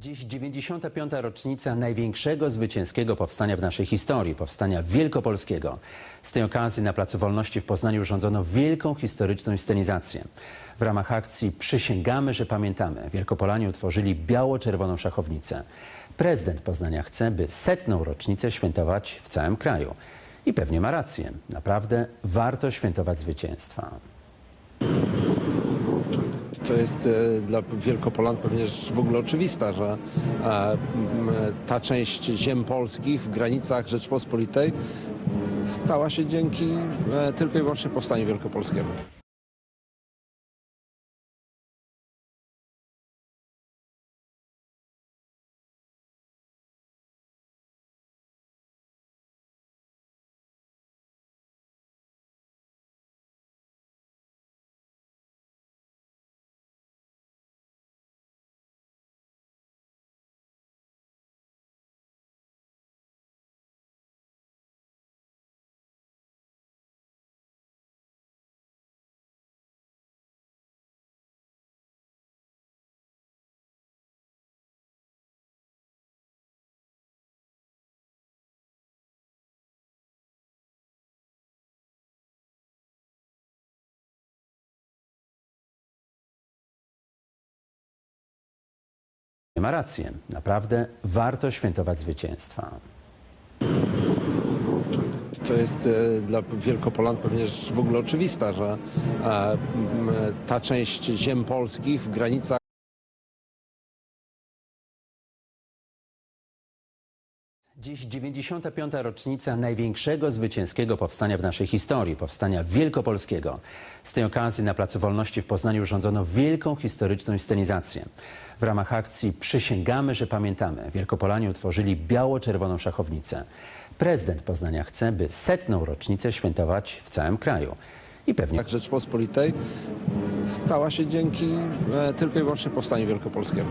Dziś 95. rocznica największego zwycięskiego powstania w naszej historii, powstania wielkopolskiego. Z tej okazji na Placu Wolności w Poznaniu urządzono wielką historyczną inscenizację. W ramach akcji Przysięgamy, że pamiętamy Wielkopolanie utworzyli biało-czerwoną szachownicę. Prezydent Poznania chce, by setną rocznicę świętować w całym kraju. I pewnie ma rację. Naprawdę warto świętować zwycięstwa. To jest e, dla Wielkopolan pewnie rzecz w ogóle oczywista, że e, ta część ziem polskich w granicach Rzeczpospolitej stała się dzięki e, tylko i wyłącznie powstaniu wielkopolskiemu. Ma rację. Naprawdę warto świętować zwycięstwa. To jest e, dla Wielkopolan pewnie w ogóle oczywista, że e, ta część ziem polskich w granicach Dziś 95. rocznica największego zwycięskiego powstania w naszej historii, powstania wielkopolskiego. Z tej okazji na Placu Wolności w Poznaniu urządzono wielką historyczną inscenizację. W ramach akcji Przysięgamy, że pamiętamy Wielkopolanie utworzyli biało-czerwoną szachownicę. Prezydent Poznania chce, by setną rocznicę świętować w całym kraju. I pewnie Rzeczpospolitej stała się dzięki e, tylko i wyłącznie powstaniu wielkopolskiemu.